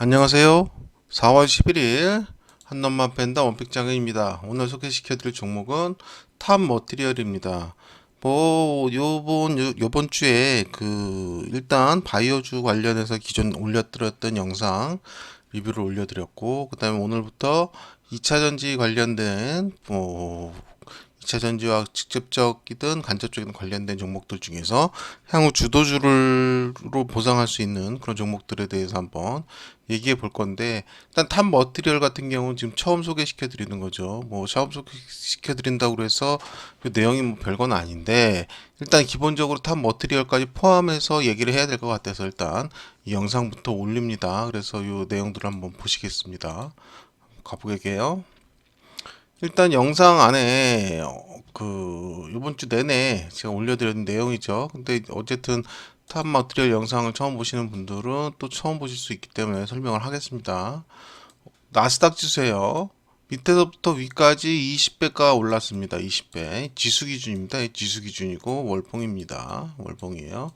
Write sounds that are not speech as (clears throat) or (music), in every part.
안녕하세요. 4월 11일 한넘만 팬다 원픽장애입니다. 오늘 소개시켜드릴 종목은 탑 머티리얼입니다. 뭐 요번 요- 요번 주에 그 일단 바이오주 관련해서 기존 올려드렸던 영상 리뷰를 올려드렸고 그다음에 오늘부터 2차 전지 관련된 뭐 2차 전지와 직접적이든 간접적이든 관련된 종목들 중에서 향후 주도주를 로 보상할 수 있는 그런 종목들에 대해서 한번 얘기해 볼 건데 일단 탑 머티리얼 같은 경우는 지금 처음 소개시켜 드리는 거죠. 뭐 처음 소개시켜 드린다고 그래서 그 내용이 뭐 별건 아닌데 일단 기본적으로 탑 머티리얼까지 포함해서 얘기를 해야 될 것 같아서 일단 이 영상부터 올립니다. 그래서 이 내용들 을 한번 보시겠습니다. 가보게요. 일단 영상 안에 어, 그 이번 주 내내 제가 올려드린 내용이죠. 근데 어쨌든 탑 마트리얼 영상을 처음 보시는 분들은 또 처음 보실 수 있기 때문에 설명을 하겠습니다. 나스닥 지수예요. 밑에서부터 위까지 20배가 올랐습니다. 20배. 지수 기준입니다. 지수 기준이고 월봉입니다. 월봉이에요.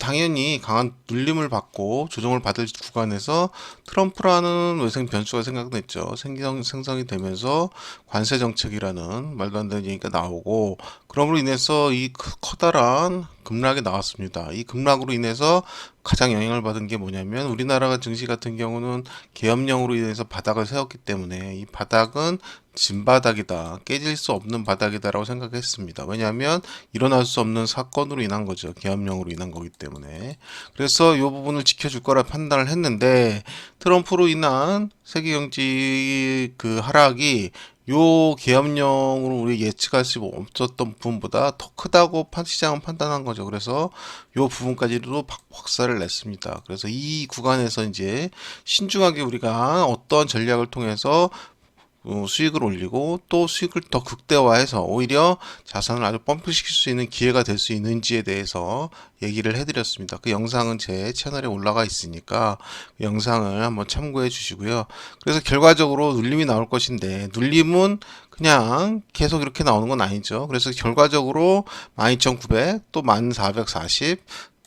당연히 강한 눌림을 받고 조정을 받을 구간에서 트럼프라는 외생 변수가 생각됐죠. 생성, 생성이 되면서 관세 정책이라는 말도 안 되는 얘기가 나오고 그럼으로 인해서 이 크- 커다란 급락이 나왔습니다. 이 급락으로 인해서 가장 영향을 받은 게 뭐냐면 우리나라가 증시 같은 경우는 계엄령으로 인해서 바닥을 세웠기 때문에 이 바닥은 진바닥이다. 깨질 수 없는 바닥이다라고 생각했습니다. 왜냐하면 일어날 수 없는 사건으로 인한 거죠. 계엄령으로 인한 거기 때문에. 그래서 이 부분을 지켜줄 거라 판단을 했는데 트럼프로 인한 세계 경제 그 하락이 요 계엄령으로 우리 예측할 수 없었던 부분보다 더 크다고 판- 시장은 판단한 거죠. 그래서 요 부분까지도 박- 박살을 냈습니다. 그래서 이 구간에서 이제 신중하게 우리가 어떤 전략을 통해서 어, 수익을 올리고 또 수익을 더 극대화해서 오히려 자산을 아주 펌프시킬 수 있는 기회가 될 수 있는지에 대해서 얘기를 해드렸습니다. 그 영상은 제 채널에 올라가 있으니까 그 영상을 한번 참고해 주시고요. 그래서 결과적으로 눌림이 나올 것인데 눌림은 그냥 계속 이렇게 나오는 건 아니죠. 그래서 결과적으로 12,900, 또 1440,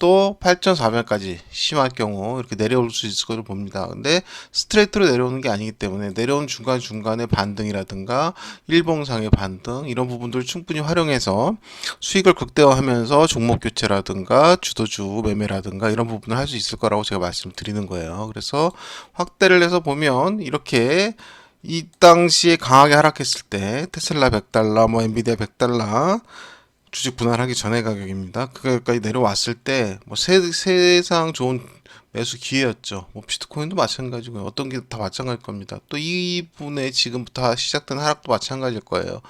또 8,400까지 심할 경우 이렇게 내려올 수 있을 것을 봅니다. 근데 스트레이트로 내려오는 게 아니기 때문에 내려온 중간중간에 반등이라든가 일봉상의 반등 이런 부분들을 충분히 활용해서 수익을 극대화하면서 종목 교체라든가 주도주 매매라든가 이런 부분을 할 수 있을 거라고 제가 말씀드리는 거예요. 그래서 확대를 해서 보면 이렇게 이 당시에 강하게 하락했을 때 테슬라 100달러, 뭐 엔비디아 100달러 주식 분할하기 전의 가격입니다. 그거까지 내려왔을 때 뭐 세상 좋은 매수 기회였죠. 뭐 비트코인도 마찬가지고요. 어떤 게 다 마찬가지일 겁니다. 또 이분의 지금부터 시작된 하락도 마찬가지일 거예요.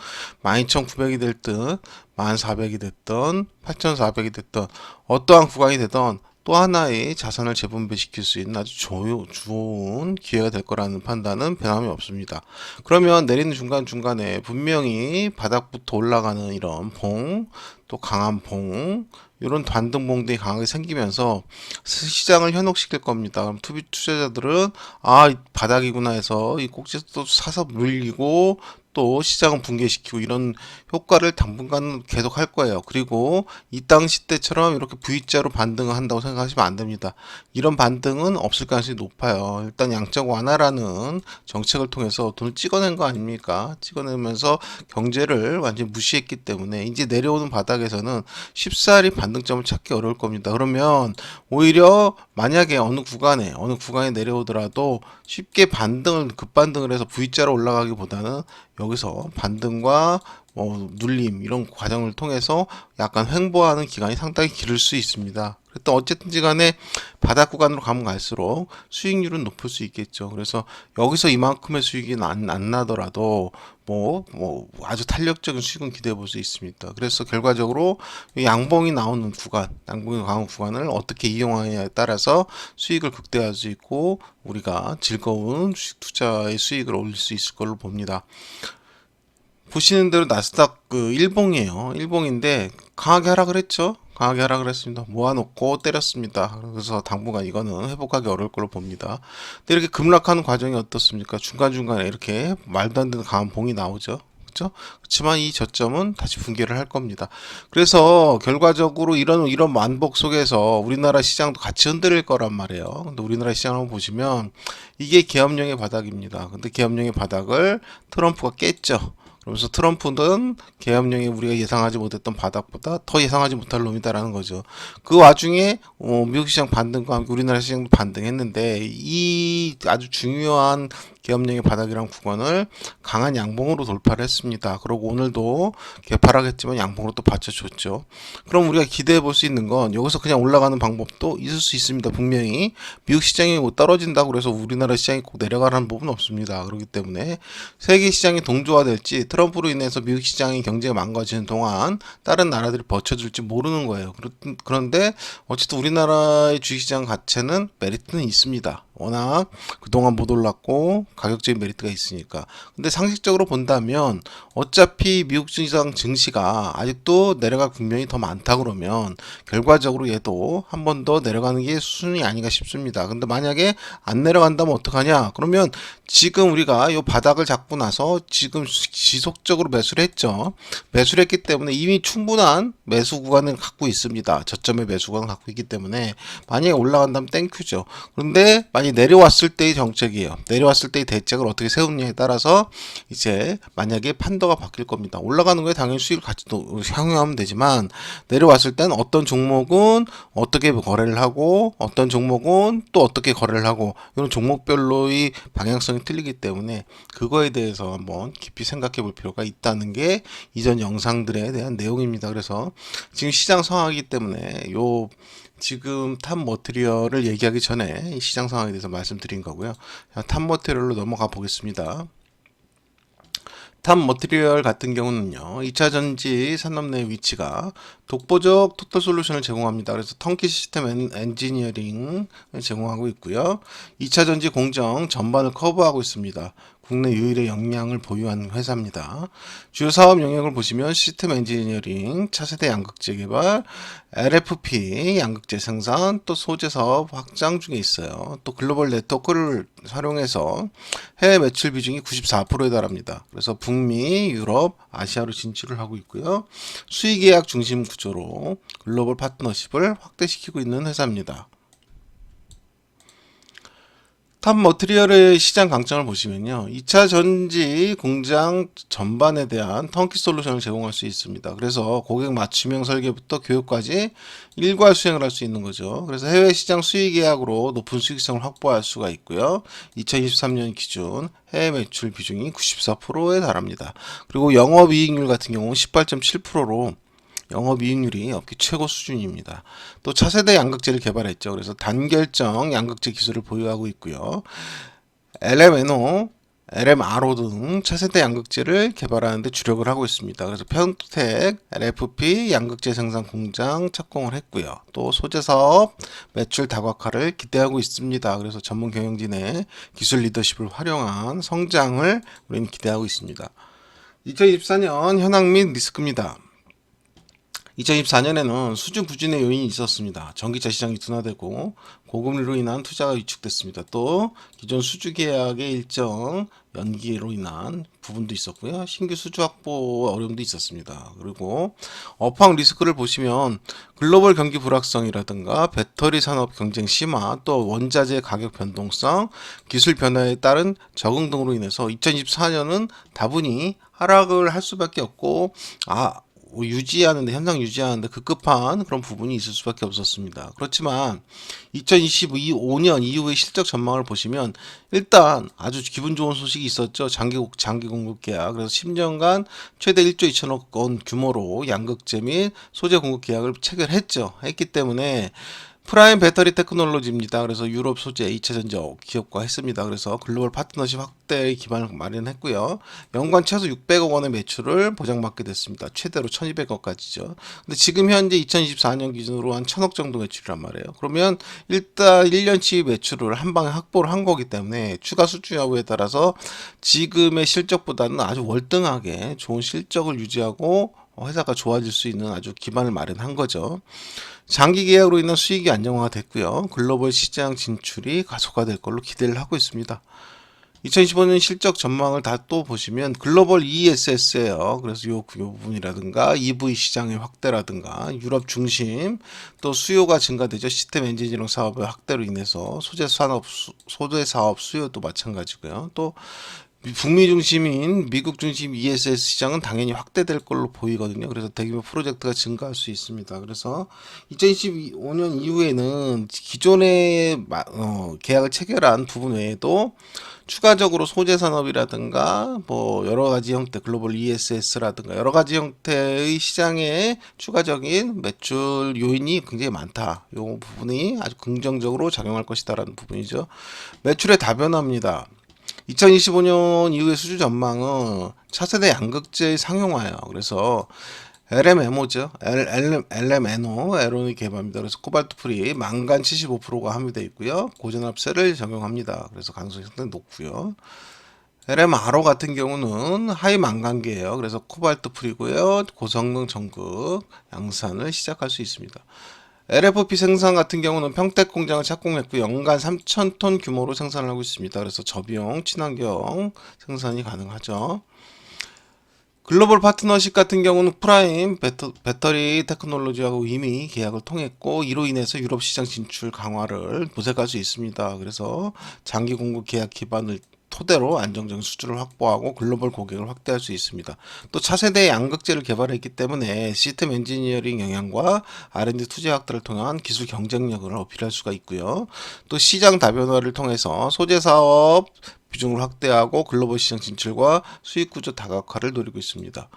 12,900이 됐든 1,400이 됐든 8,400이 됐든 어떠한 구간이 되든 또 하나의 자산을 재분배시킬 수 있는 아주 좋은 기회가 될 거라는 판단은 변함이 없습니다. 그러면 내리는 중간중간에 분명히 바닥부터 올라가는 이런 봉, 또 강한 봉, 이런 반등봉들이 강하게 생기면서 시장을 현혹시킬 겁니다. 그럼 투비 투자자들은 아, 이 바닥이구나 해서 이 꼭지 또 사서 물리고 또 시장을 붕괴시키고 이런 효과를 당분간 계속 할 거예요. 그리고 이 당시 때처럼 이렇게 V자로 반등을 한다고 생각하시면 안 됩니다. 이런 반등은 없을 가능성이 높아요. 일단 양적 완화라는 정책을 통해서 돈을 찍어낸 거 아닙니까? 찍어내면서 경제를 완전히 무시했기 때문에 이제 내려오는 바닥에서는 쉽사리 반등점을 찾기 어려울 겁니다. 그러면 오히려 만약에 어느 구간에 어느 구간에 내려오더라도 쉽게 반등을 급반등을 해서 V자로 올라가기보다는 여기서 반등과 뭐 눌림 이런 과정을 통해서 약간 횡보하는 기간이 상당히 길을 수 있습니다. 그랬던 어쨌든지 간에 바닥 구간으로 가면 갈수록 수익률은 높을 수 있겠죠. 그래서 여기서 이만큼의 수익이 안, 안 나더라도 뭐, 뭐 아주 탄력적인 수익은 기대해 볼 수 있습니다. 그래서 결과적으로 이 양봉이 나오는 구간, 양봉이 강한 구간을 어떻게 이용하느냐에 따라서 수익을 극대화할 수 있고 우리가 즐거운 주식 투자의 수익을 올릴 수 있을 걸로 봅니다. 보시는 대로 나스닥 그 일봉이에요. 일봉인데 강하게 하락을 했죠. 강하게 하락을 했습니다. 모아놓고 때렸습니다. 그래서 당분간 이거는 회복하기 어려울 걸로 봅니다. 근데 이렇게 급락하는 과정이 어떻습니까? 중간중간에 이렇게 말도 안 되는 강한 봉이 나오죠. 그렇죠? 그렇지만 이 저점은 다시 붕괴를 할 겁니다. 그래서 결과적으로 이런 이런 만복 속에서 우리나라 시장도 같이 흔들릴 거란 말이에요. 근데 우리나라 시장 한번 보시면 이게 계엄령의 바닥입니다. 근데 계엄령의 바닥을 트럼프가 깼죠. 그러면서 트럼프는 계엄령에 우리가 예상하지 못했던 바닥보다 더 예상하지 못할 놈이다라는 거죠. 그 와중에 어, 미국 시장 반등과 함께 우리나라 시장도 반등했는데 이 아주 중요한 계엄령의 바닥이란 구간을 강한 양봉으로 돌파를 했습니다. 그리고 오늘도 개파락했지만 양봉으로 또 받쳐줬죠. 그럼 우리가 기대해 볼 수 있는 건 여기서 그냥 올라가는 방법도 있을 수 있습니다. 분명히 미국 시장이 못 떨어진다고 그래서 우리나라 시장이 꼭 내려가라는 법은 없습니다. 그렇기 때문에 세계 시장이 동조화될지 트럼프로 인해서 미국 시장의 경제가 망가지는 동안 다른 나라들이 버텨줄지 모르는 거예요. 그런데 어쨌든 우리나라의 주식시장 자체는 메리트는 있습니다. 워낙 그동안 못 올랐고 가격적인 메리트가 있으니까. 근데 상식적으로 본다면 어차피 미국 시장 증시가 아직도 내려갈 국면이 더 많다 그러면 결과적으로 얘도 한 번 더 내려가는 게 수순이 아닌가 싶습니다. 근데 만약에 안 내려간다면 어떡하냐? 그러면 지금 우리가 이 바닥을 잡고 나서 지금 지속적으로 매수를 했죠. 매수를 했기 때문에 이미 충분한 매수 구간을 갖고 있습니다. 저점의 매수 구간을 갖고 있기 때문에 만약에 올라간다면 땡큐죠. 그런데 만약 에 내려왔을 때의 정책이에요. 내려왔을 때의 대책을 어떻게 세우느냐에 따라서 이제 만약에 판도가 바뀔 겁니다. 올라가는 거에 당연히 수익을 같이 또 향유하면 되지만 내려왔을 땐 어떤 종목은 어떻게 거래를 하고 어떤 종목은 또 어떻게 거래를 하고 이런 종목별로의 방향성이 틀리기 때문에 그거에 대해서 한번 깊이 생각해 볼 필요가 있다는 게 이전 영상들에 대한 내용입니다. 그래서 지금 시장 상황이기 때문에 요 지금 탑 머티리얼을 얘기하기 전에 이 시장 상황에 대해서 말씀드린 거고요. 탑 머티리얼로 넘어가 보겠습니다. 탑 머티리얼 같은 경우는요, 2차 전지 산업 내 위치가 독보적 토탈 솔루션을 제공합니다. 그래서 턴키 시스템 엔, 엔지니어링을 제공하고 있고요. 2차 전지 공정 전반을 커버하고 있습니다. 국내 유일의 역량을 보유한 회사입니다. 주요 사업 영역을 보시면 시스템 엔지니어링, 차세대 양극재 개발, LFP 양극재 생산, 또 소재 사업 확장 중에 있어요. 또 글로벌 네트워크를 활용해서 해외 매출 비중이 94%에 달합니다. 그래서 북미, 유럽, 아시아로 진출을 하고 있고요. 수의 계약 중심 구조로 글로벌 파트너십을 확대시키고 있는 회사입니다. 탑 머티리얼의 시장 강점을 보시면요. 2차 전지 공장 전반에 대한 턴키 솔루션을 제공할 수 있습니다. 그래서 고객 맞춤형 설계부터 교육까지 일괄 수행을 할 수 있는 거죠. 그래서 해외 시장 수익 계약으로 높은 수익성을 확보할 수가 있고요. 2023년 기준 해외 매출 비중이 94%에 달합니다. 그리고 영업이익률 같은 경우는 18.7%로 영업이익률이 업계 최고 수준입니다. 또 차세대 양극재를 개발했죠. 그래서 단결정 양극재 기술을 보유하고 있고요. LMNO, LMRO 등 차세대 양극재를 개발하는데 주력을 하고 있습니다. 그래서 평택, LFP 양극재 생산 공장 착공을 했고요. 또 소재 사업 매출 다각화를 기대하고 있습니다. 그래서 전문 경영진의 기술 리더십을 활용한 성장을 우리는 기대하고 있습니다. 2024년 현황 및 리스크입니다. 2024년에는 수준 부진의 요인이 있었습니다. 전기차 시장이 둔화되고 고금리로 인한 투자가 위축됐습니다. 또 기존 수주 계약의 일정 연기로 인한 부분도 있었고요. 신규 수주 확보 어려움도 있었습니다. 그리고 업황 리스크를 보시면 글로벌 경기 불확성이라든가 배터리 산업 경쟁 심화, 또 원자재 가격 변동성, 기술 변화에 따른 적응 등으로 인해서 2024년은 다분히 하락을 할 수밖에 없고 아뭐 유지하는데 현상 유지하는데 급급한 그런 부분이 있을 수밖에 없었습니다. 그렇지만 2025년 이후의 실적 전망을 보시면 일단 아주 기분 좋은 소식이 있었죠. 장기 장기 공급 계약. 그래서 10년간 최대 1조 2천억 원 규모로 양극재 및 소재 공급 계약을 체결했죠. 했기 때문에 프라임 배터리 테크놀로지입니다. 그래서 유럽 소재 2차 전지 기업과 했습니다. 그래서 글로벌 파트너십 확대의 기반을 마련했고요. 연간 최소 600억 원의 매출을 보장받게 됐습니다. 최대로 1200억까지죠. 근데 지금 현재 2024년 기준으로 한 1000억 정도 매출이란 말이에요. 그러면 일단 1년치 매출을 한 방에 확보를 한 거기 때문에 추가 수주 여부에 따라서 지금의 실적보다는 아주 월등하게 좋은 실적을 유지하고 회사가 좋아질 수 있는 아주 기반을 마련한 거죠. 장기 계약으로 인한 수익이 안정화가 됐고요. 글로벌 시장 진출이 가속화될 걸로 기대를 하고 있습니다. 2015년 실적 전망을 다 또 보시면 글로벌 ESS예요. 그래서 요, 요 부분이라든가 EV 시장의 확대라든가 유럽 중심 또 수요가 증가되죠. 시스템 엔지니어링 사업의 확대로 인해서 소재 산업 수- 소재 사업 수요도 마찬가지고요. 또 북미 중심인 미국 중심 ESS 시장은 당연히 확대될 걸로 보이거든요. 그래서 대규모 프로젝트가 증가할 수 있습니다. 그래서 2025년 이후에는 기존의 마- 어, 계약을 체결한 부분 외에도 추가적으로 소재 산업이라든가 뭐 여러 가지 형태 글로벌 ESS라든가 여러 가지 형태의 시장에 추가적인 매출 요인이 굉장히 많다. 요 부분이 아주 긍정적으로 작용할 것이다라는 부분이죠. 매출의 다변화입니다. 2025년 이후의 수주 전망은 차세대 양극재의 상용화예요. 그래서 LMMO죠. L, LMNO, 에로닉 개발입니다. 그래서 코발트 프리 망간 75%가 함유되어 있고요. 고전압세를 적용합니다. 그래서 가능성이 상당히 높고요. LMRO 같은 경우는 하이 망간계예요. 그래서 코발트 프리고요. 고성능 전극 양산을 시작할 수 있습니다. LFP 생산 같은 경우는 평택 공장을 착공했고 연간 3,000톤 규모로 생산을 하고 있습니다. 그래서 저비용 친환경 생산이 가능하죠. 글로벌 파트너십 같은 경우는 프라임 배터, 배터리 테크놀로지하고 이미 계약을 통했고 이로 인해서 유럽 시장 진출 강화를 모색할 수 있습니다. 그래서 장기 공급 계약 기반을 토대로 안정적인 수주를 확보하고 글로벌 고객을 확대할 수 있습니다. 또 차세대 양극재를 개발했기 때문에 시스템 엔지니어링 영향과 R&D 투자 확대를 통한 기술 경쟁력을 어필할 수가 있고요. 또 시장 다변화를 통해서 소재 사업 비중을 확대하고 글로벌 시장 진출과 수익 구조 다각화를 노리고 있습니다.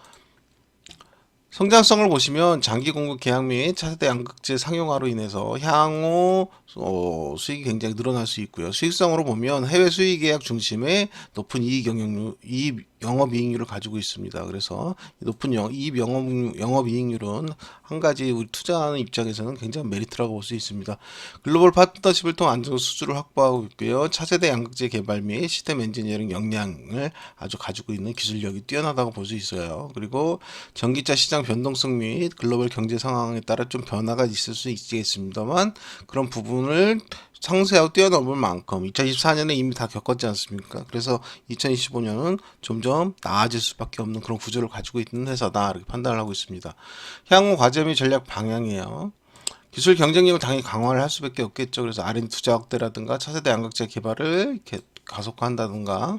성장성을 보시면 장기 공급 계약 및 차세대 양극재 상용화로 인해서 향후 어, 수익이 굉장히 늘어날 수 있고요. 수익성으로 보면 해외 수익 계약 중심의 높은 이익 영향률, 이익 영업 이익률을 가지고 있습니다. 그래서 이 높은 영, 이익 영업, 영업 이익률은 한 가지 우리 투자하는 입장에서는 굉장히 메리트라고 볼 수 있습니다. 글로벌 파트너십을 통한 안정 수주를 확보하고 있고요. 차세대 양극재 개발 및 시스템 엔지니어링 역량을 아주 가지고 있는 기술력이 뛰어나다고 볼 수 있어요. 그리고 전기차 시장 변동성 및 글로벌 경제 상황에 따라 좀 변화가 있을 수 있겠습니다만 그런 부분을 상세하고 뛰어넘을 만큼 2024년에 이미 다 겪었지 않습니까? 그래서 2025년은 점점 나아질 수밖에 없는 그런 구조를 가지고 있는 회사다 이렇게 판단을 하고 있습니다. 향후 및 전략 방향이에요. 기술 경쟁력을 당연히 강화를 할 수밖에 없겠죠. 그래서 R&D 투자 확대라든가 차세대 양극재 개발을 이렇게 가속화한다든가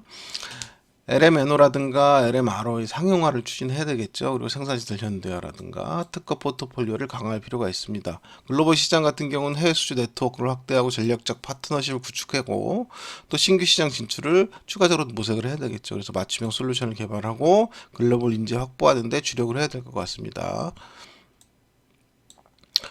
LMNO라든가 LMRO의 상용화를 추진해야 되겠죠. 그리고 생산시설 현대화라든가 특허 포트폴리오를 강화할 필요가 있습니다. 글로벌 시장 같은 경우는 해외 수주 네트워크를 확대하고 전략적 파트너십을 구축하고 또 신규 시장 진출을 추가적으로 모색을 해야 되겠죠. 그래서 맞춤형 솔루션을 개발하고 글로벌 인재 확보하는 데 주력을 해야 될 것 같습니다.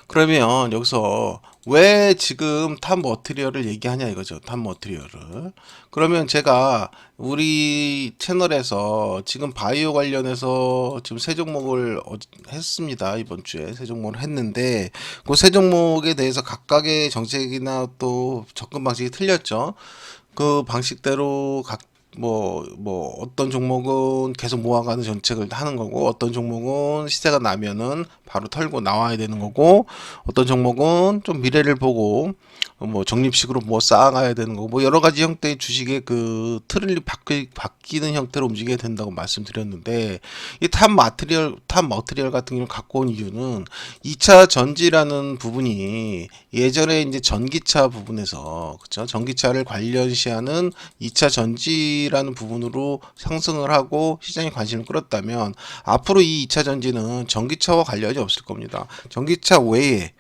그러면 여기서 왜 지금 탑 머티리얼을 얘기하냐 이거죠. 탑 머티리얼을. 그러면 제가 우리 채널에서 지금 바이오 관련해서 지금 세 종목을 어- 했습니다. 이번 주에 세 종목을 했는데 그 세 종목에 대해서 각각의 정책이나 또 접근 방식이 틀렸죠. 그 방식대로 각 뭐, 뭐, 어떤 종목은 계속 모아가는 정책을 하는 거고, 어떤 종목은 시세가 나면은 바로 털고 나와야 되는 거고, 어떤 종목은 좀 미래를 보고, 뭐, 적립식으로 뭐 쌓아가야 되는 거고, 뭐, 여러 가지 형태의 주식의 그 틀을 바뀌, 바뀌는 형태로 움직여야 된다고 말씀드렸는데, 이 탑 마트리얼, 탑 머트리얼 같은 경우를 갖고 온 이유는 2차 전지라는 부분이 예전에 이제 전기차 부분에서, 그쵸? 전기차를 관련시하는 2차 전지라는 부분으로 상승을 하고 시장에 관심을 끌었다면 앞으로 이 2차 전지는 전기차와 관련이 없을 겁니다. 전기차 외에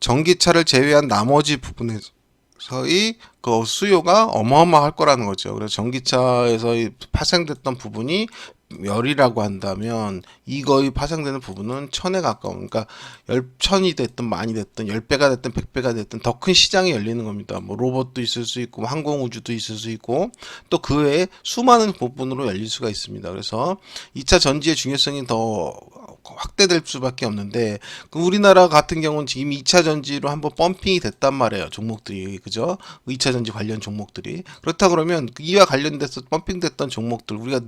전기차를 제외한 나머지 부분에서의 그 수요가 어마어마할 거라는 거죠. 그래서 전기차에서 파생됐던 부분이 열이라고 한다면 이거의 파생되는 부분은 천에 가까운 그러니까 열 천이 됐든 많이 됐든 열 배가 됐든 백 배가 됐든 더 큰 시장이 열리는 겁니다. 뭐 로봇도 있을 수 있고 뭐 항공 우주도 있을 수 있고 또 그 외에 수많은 부분으로 열릴 수가 있습니다. 그래서 2차 전지의 중요성이 더 확대될 수밖에 없는데 그 우리나라 같은 경우는 지금 2차 전지로 한번 펌핑이 됐단 말이에요. 종목들이 그죠? 2차 전지 관련 종목들이 그렇다 그러면 그 이와 관련돼서 펌핑됐던 종목들 우리가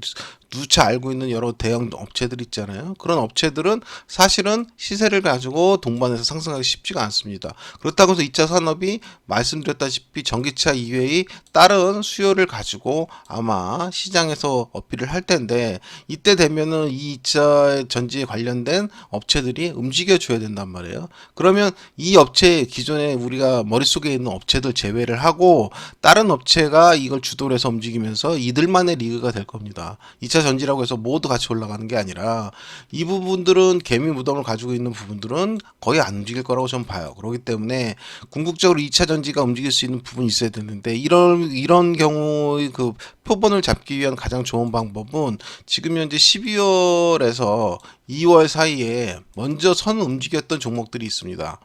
누차 알고 있는 여러 대형 업체들 있잖아요. 그런 업체들은 사실은 시세를 가지고 동반해서 상승하기 쉽지가 않습니다. 그렇다고 해서 2차 산업이 말씀드렸다시피 전기차 이외의 다른 수요를 가지고 아마 시장에서 어필을 할 텐데 이때 되면은 이 2차 전지에 관련 된 업체들이 움직여 줘야 된단 말이에요. 그러면 이 업체 기존에 우리가 머릿속에 있는 업체들 제외를 하고 다른 업체가 이걸 주도를 해서 움직이면서 이들만의 리그가 될 겁니다. 2차 전지라고 해서 모두 같이 올라가는 게 아니라 이 부분들은 개미 무덤을 가지고 있는 부분들은 거의 안 움직일 거라고 저는 봐요. 그렇기 때문에 궁극적으로 2차 전지가 움직일 수 있는 부분이 있어야 되는데 이런 이런 경우의 그 표본을 잡기 위한 가장 좋은 방법은 지금 현재 12월에서 2월 사이에 먼저 선 움직였던 종목들이 있습니다.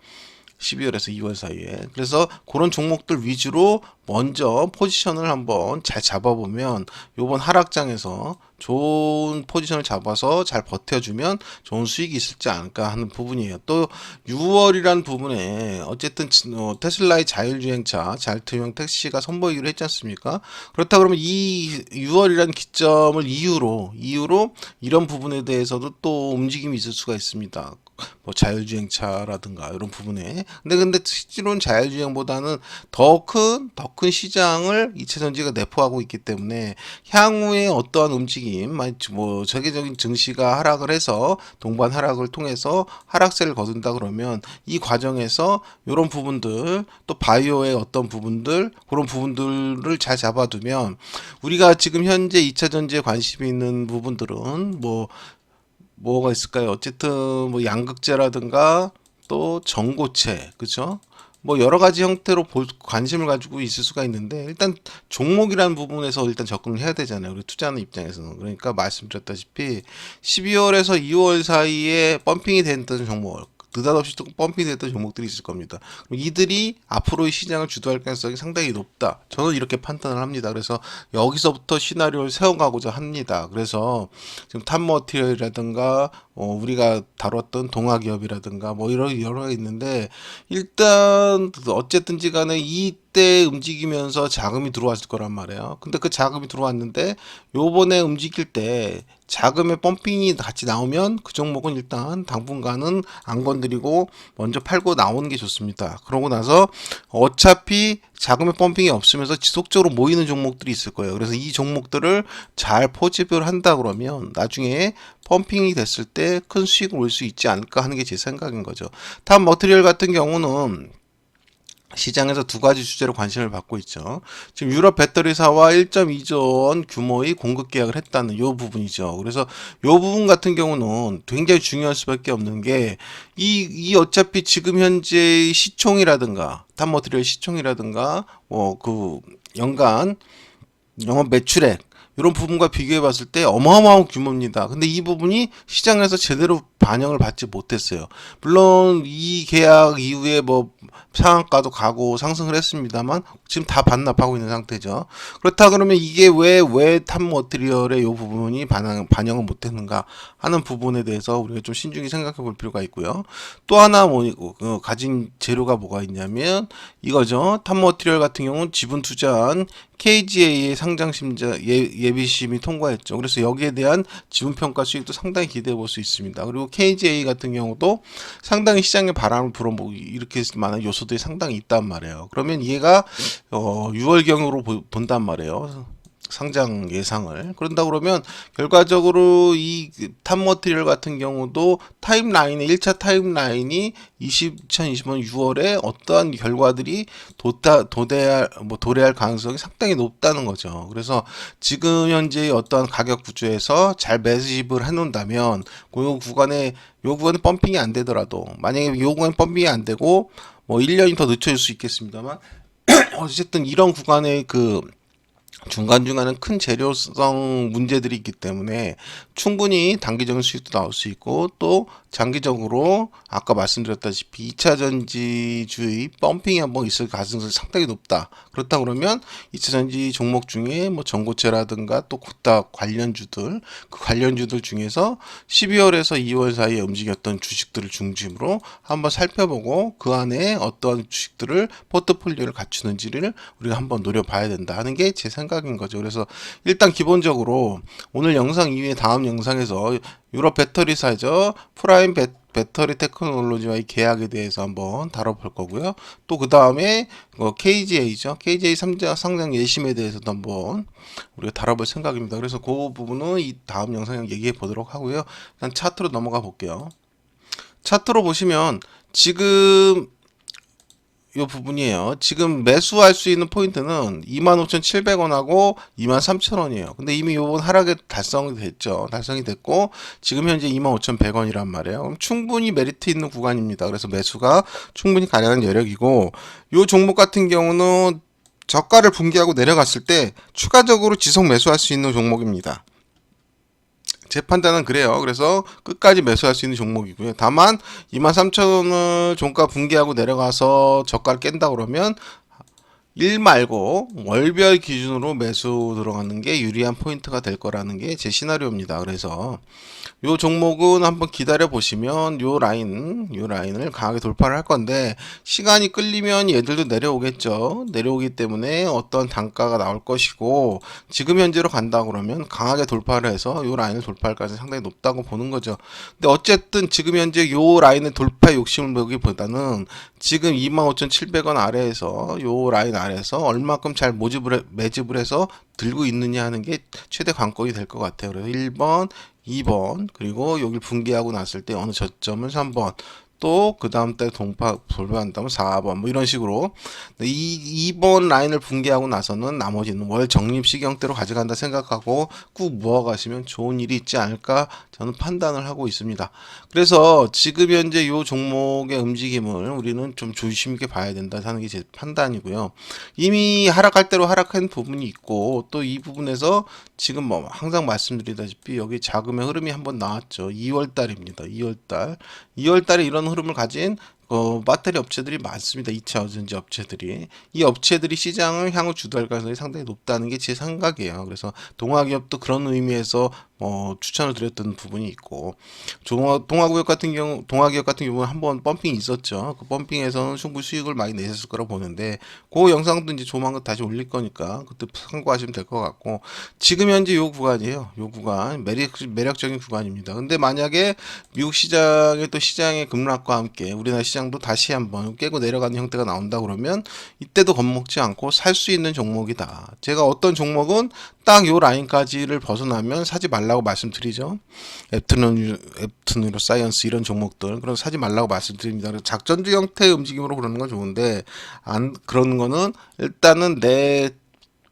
12월에서 2월 사이에. 그래서 그런 종목들 위주로 먼저 포지션을 한번 잘 잡아보면 요번 하락장에서 좋은 포지션을 잡아서 잘 버텨주면 좋은 수익이 있을지 않을까 하는 부분이에요. 또 6월이란 부분에 어쨌든 어, 테슬라의 자율주행차, 자율투명 택시가 선보이기로 했지 않습니까? 그렇다 그러면 이 6월이란 기점을 이유로 이유로 이런 부분에 대해서도 또 움직임이 있을 수가 있습니다. 뭐 자율주행차라든가 이런 부분에. 근데 근데 실제로는 자율주행보다는 더 큰 더 큰 시장을 이차 전지가 내포하고 있기 때문에 향후에 어떠한 움직임 뭐 세계적인 증시가 하락을 해서 동반 하락을 통해서 하락세를 거둔다 그러면 이 과정에서 이런 부분들 또 바이오의 어떤 부분들 그런 부분들을 잘 잡아두면 우리가 지금 현재 이차 전지에 관심이 있는 부분들은 뭐 뭐가 있을까요? 어쨌든 뭐 양극재라든가 또 전고체, 그죠? 뭐 여러 가지 형태로 볼 관심을 가지고 있을 수가 있는데 일단 종목이라는 부분에서 일단 접근을 해야 되잖아요. 우리 투자하는 입장에서는 그러니까 말씀드렸다시피 12월에서 2월 사이에 펌핑이 됐던 종목 느닷없이 또 펌핑이 됐던 종목들이 있을 겁니다. 이들이 앞으로의 시장을 주도할 가능성이 상당히 높다. 저는 이렇게 판단을 합니다. 그래서 여기서부터 시나리오를 세워가고자 합니다. 그래서 지금 탑머티리얼이라든가 어, 우리가 다뤘던 동아기업이라든가 뭐 이런 여러 가 있는데 일단 어쨌든지 간에 이때 움직이면서 자금이 들어왔을 거란 말이에요. 근데 그 자금이 들어왔는데 요번에 움직일 때 자금의 펌핑이 같이 나오면 그 종목은 일단 당분간은 안 건드리고 먼저 팔고 나오는 게 좋습니다. 그러고 나서 어차피 자금의 펌핑이 없으면서 지속적으로 모이는 종목들이 있을 거예요. 그래서 이 종목들을 잘 포집을 한다 그러면 나중에 펌핑이 됐을 때 큰 수익을 올 수 있지 않을까 하는 게 제 생각인 거죠. 다음 머티리얼 같은 경우는 시장에서 두 가지 주제로 관심을 받고 있죠. 지금 유럽 배터리사와 1.2조 원 규모의 공급 계약을 했다는 요 부분이죠. 그래서 요 부분 같은 경우는 굉장히 중요할 수밖에 없는 게 이 이 어차피 지금 현재 시총이라든가 탑머티리얼 시총이라든가 뭐 그 연간 영업 매출액 이런 부분과 비교해 봤을 때 어마어마한 규모입니다. 근데 이 부분이 시장에서 제대로 반영을 받지 못했어요. 물론 이 계약 이후에 뭐 상한가도 가고 상승을 했습니다만 지금 다 반납하고 있는 상태죠. 그렇다 그러면 이게 왜 왜 탑머티리얼의 이 부분이 반영, 반영을 못했는가 하는 부분에 대해서 우리가 좀 신중히 생각해 볼 필요가 있고요. 또 하나 뭐 어, 가진 재료가 뭐가 있냐면 이거죠. 탑머티리얼 같은 경우는 지분 투자한 KGA의 상장 심자 예, 예비심이 통과했죠. 그래서 여기에 대한 지분 평가 수익도 상당히 기대해 볼 수 있습니다. 그리고 KGA 같은 경우도 상당히 시장에 바람을 불어모기 이렇게 많은 요소들이 상당히 있단 말이에요. 그러면 얘가 어 6월경으로 본단 말이에요. 상장 예상을 그런다 그러면 결과적으로 이 탑머티리얼 같은 경우도 타임라인의 1차 타임라인이 20, 2025년 6월에 어떠한 결과들이 도다, 도대할 뭐 도래할 가능성이 상당히 높다는 거죠. 그래서 지금 현재 어떠한 가격 구조에서 잘 매집을 해놓는다면 그 구간에 요 구간에 펌핑이 안 되더라도 만약에 요 구간에 펌핑이 안 되고 뭐 1년이 더 늦춰질 수 있겠습니다만 (clears throat) 어쨌든 이런 구간의 그 중간중간은 큰 재료성 문제들이 있기 때문에 충분히 단기적인 수익도 나올 수 있고 또 장기적으로 아까 말씀드렸다시피 2차 전지주의 펌핑이 한번 있을 가능성이 상당히 높다. 그렇다 그러면 2차 전지 종목 중에 뭐 전고체라든가 또 곧다 관련주들 그 관련주들 중에서 12월에서 2월 사이에 움직였던 주식들을 중심으로 한번 살펴보고 그 안에 어떠한 주식들을 포트폴리오를 갖추는지를 우리가 한번 노려봐야 된다 하는 게 제 생각인 거죠. 그래서 일단 기본적으로 오늘 영상 이후에 다음 영상에서 유럽 배터리사죠 프라임 배, 배터리 테크놀로지와의 계약에 대해서 한번 다뤄볼 거고요. 또 그 다음에 KGA죠. KGA 상장, 상장 예심에 대해서도 한번 우리가 다뤄볼 생각입니다. 그래서 그 부분은 이 다음 영상에 얘기해 보도록 하고요. 일단 차트로 넘어가 볼게요. 차트로 보시면 지금 이 부분이에요. 지금 매수할 수 있는 포인트는 25,700원하고 23,000원이에요. 근데 이미 요번 하락에 달성이 됐죠. 달성이 됐고 지금 현재 25,100원이란 말이에요. 그럼 충분히 메리트 있는 구간입니다. 그래서 매수가 충분히 가능한 여력이고 요 종목 같은 경우는 저가를 붕괴하고 내려갔을 때 추가적으로 지속 매수할 수 있는 종목입니다. 제 판단은 그래요. 그래서 끝까지 매수할 수 있는 종목이고요. 다만 23,000원을 종가 붕괴하고 내려가서 저가를 깬다 그러면 일 말고 월별 기준으로 매수 들어가는 게 유리한 포인트가 될 거라는 게 제 시나리오입니다. 그래서 요 종목은 한번 기다려 보시면 요 라인, 요 라인을 강하게 돌파를 할 건데 시간이 끌리면 얘들도 내려오겠죠. 내려오기 때문에 어떤 단가가 나올 것이고 지금 현재로 간다 그러면 강하게 돌파를 해서 요 라인을 돌파할 가능성이 상당히 높다고 보는 거죠. 근데 어쨌든 지금 현재 요 라인의 돌파 욕심을 보기보다는 지금 25,700원 아래에서 요 라인 아래에서 얼마큼 잘 모집을 해, 매집을 해서 들고 있느냐 하는 게 최대 관건이 될 것 같아요. 그래서 1번, 2번 그리고 여기 붕괴하고 났을 때 어느 저점을 3번 또 그 다음 때 동파 돌파한다면 4번 뭐 이런 식으로 이 2번 라인을 붕괴하고 나서는 나머지는 월 적립 시경대로 가져간다 생각하고 꾹 모아가시면 좋은 일이 있지 않을까 저는 판단을 하고 있습니다. 그래서 지금 현재 이 종목의 움직임을 우리는 좀 조심 있게 봐야 된다 하는 게 제 판단이고요. 이미 하락할 대로 하락한 부분이 있고 또 이 부분에서 지금 뭐 항상 말씀드리다시피 여기 자금의 흐름이 한번 나왔죠. 2월 달입니다. 2월 달. 2월 달에 이런 흐름을 가진 어, 배터리 업체들이 많습니다. 2차 전지 업체들이. 이 업체들이 시장을 향후 주도할 가능성이 상당히 높다는 게 제 생각이에요. 그래서 동화기업도 그런 의미에서 어, 추천을 드렸던 부분이 있고 동화, 동화구역 같은 경우 동화기업 같은 경우는 한번 펌핑이 있었죠. 그 펌핑에서는 충분히 수익을 많이 내셨을 거라 보는데 그 영상도 이제 조만간 다시 올릴 거니까 그때 참고하시면 될 것 같고 지금 현재 요 구간이에요. 요 구간 매력 매력적인 구간입니다. 근데 만약에 미국 시장의 또 시장의 급락과 함께 우리나라 시장 도 다시 한번 깨고 내려가는 형태가 나온다 그러면 이때도 겁먹지 않고 살 수 있는 종목이다. 제가 어떤 종목은 딱 요 라인까지를 벗어나면 사지 말라고 말씀드리죠. 앱트누 앱트누로 사이언스 이런 종목들 그런 사지 말라고 말씀드립니다. 작전주 형태의 움직임으로 그러는 건 좋은데 안 그런 거는 일단은 내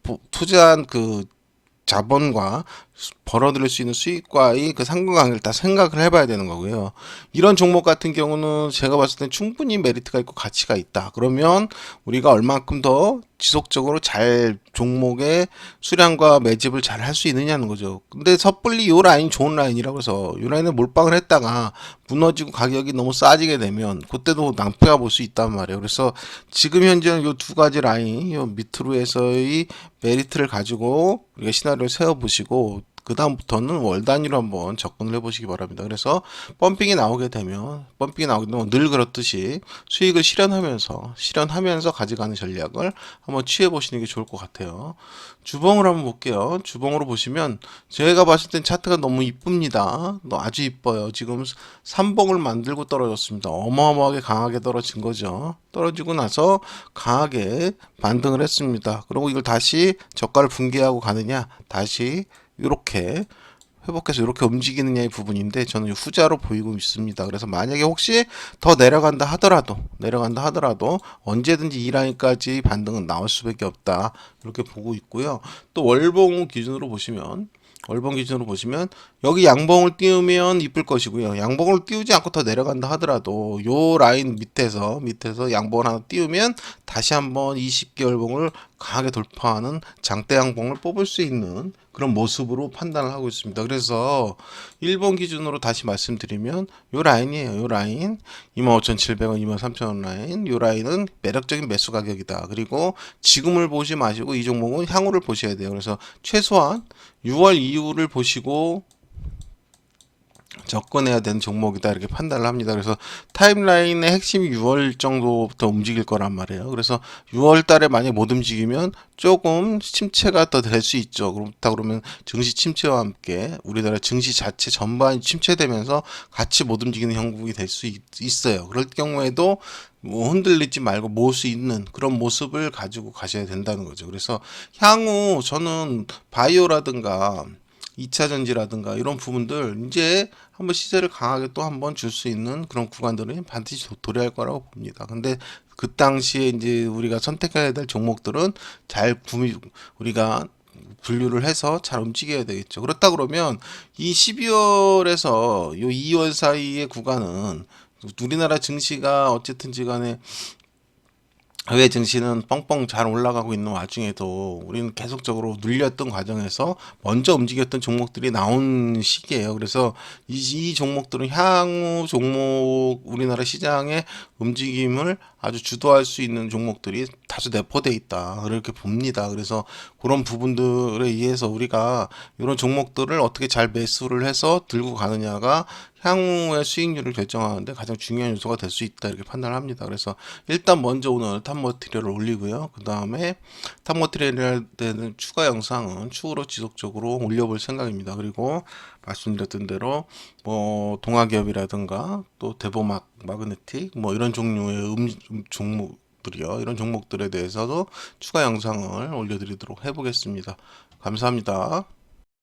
보- 투자한 그 자본과 수- 벌어들일 수 있는 수익과의 그 상관관계를 다 생각을 해봐야 되는 거고요. 이런 종목 같은 경우는 제가 봤을 때 충분히 메리트가 있고 가치가 있다. 그러면 우리가 얼만큼 더 지속적으로 잘 종목의 수량과 매집을 잘 할 수 있느냐는 거죠. 근데 섣불리 요 라인 좋은 라인이라고 해서 요 라인에 몰빵을 했다가 무너지고 가격이 너무 싸지게 되면 그때도 낭패가 볼 수 있단 말이에요. 그래서 지금 현재는 요 두 가지 라인, 요 밑으로 해서의 메리트를 가지고 우리가 시나리오를 세워보시고 그 다음부터는 월 단위로 한번 접근을 해보시기 바랍니다. 그래서 펌핑이 나오게 되면 펌핑이 나오게 되면 늘 그렇듯이 수익을 실현하면서 실현하면서 가져가는 전략을 한번 취해 보시는 게 좋을 것 같아요. 주봉을 한번 볼게요. 주봉으로 보시면 제가 봤을 땐 차트가 너무 이쁩니다. 너 아주 이뻐요. 지금 삼봉을 만들고 떨어졌습니다. 어마어마하게 강하게 떨어진 거죠. 떨어지고 나서 강하게 반등을 했습니다. 그리고 이걸 다시 저가를 붕괴하고 가느냐, 다시 이렇게 회복해서 이렇게 움직이느냐의 부분인데 저는 후자로 보이고 있습니다. 그래서 만약에 혹시 더 내려간다 하더라도 내려간다 하더라도 언제든지 이 라인까지 반등은 나올 수밖에 없다 이렇게 보고 있고요. 또 월봉 기준으로 보시면 월봉 기준으로 보시면 여기 양봉을 띄우면 이쁠 것이고요. 양봉을 띄우지 않고 더 내려간다 하더라도 요 라인 밑에서 밑에서 양봉을 하나 띄우면 다시 한번 20개월 봉을 강하게 돌파하는 장대 양봉을 뽑을 수 있는 그런 모습으로 판단을 하고 있습니다. 그래서 1번 기준으로 다시 말씀드리면 요 라인이에요. 요 라인 25,700원, 23,000원 라인 요 라인은 매력적인 매수 가격이다. 그리고 지금을 보지 마시고 이 종목은 향후를 보셔야 돼요. 그래서 최소한 6월 이후를 보시고 접근해야 되는 종목이다 이렇게 판단을 합니다. 그래서 타임라인의 핵심이 6월 정도부터 움직일 거란 말이에요. 그래서 6월 달에 만약 못 움직이면 조금 침체가 더 될 수 있죠. 그렇다 그러면 증시 침체와 함께 우리나라 증시 자체 전반이 침체되면서 같이 못 움직이는 형국이 될 수 있어요. 그럴 경우에도 뭐 흔들리지 말고 모을 수 있는 그런 모습을 가지고 가셔야 된다는 거죠. 그래서 향후 저는 바이오라든가 2차 전지라든가 이런 부분들 이제 한번 시세를 강하게 또 한번 줄 수 있는 그런 구간들은 반드시 도- 도래할 거라고 봅니다. 근데 그 당시에 이제 우리가 선택해야 될 종목들은 잘 구미 우리가 분류를 해서 잘 움직여야 되겠죠. 그렇다 그러면 이 12월에서 요 2월 사이의 구간은 우리나라 증시가 어쨌든 지 간에 해외 증시는 뻥뻥 잘 올라가고 있는 와중에도 우리는 계속적으로 눌렸던 과정에서 먼저 움직였던 종목들이 나온 시기예요. 그래서 이, 이 종목들은 향후 종목 우리나라 시장의 움직임을 아주 주도할 수 있는 종목들이 다수 내포돼 있다. 이렇게 봅니다. 그래서 그런 부분들에 의해서 우리가 이런 종목들을 어떻게 잘 매수를 해서 들고 가느냐가 향후의 수익률을 결정하는데 가장 중요한 요소가 될 수 있다 이렇게 판단을 합니다. 그래서 일단 먼저 오늘 탑 머티리얼을 올리고요. 그 다음에 탑 머티리얼에 대한 추가 영상은 추후로 지속적으로 올려볼 생각입니다. 그리고 말씀드렸던 대로 뭐 동아기업이라든가 또 대보막 마그네틱 뭐 이런 종류의 음, 음 종목 들이요. 이런 종목들에 대해서도 추가 영상을 올려드리도록 해보겠습니다. 감사합니다.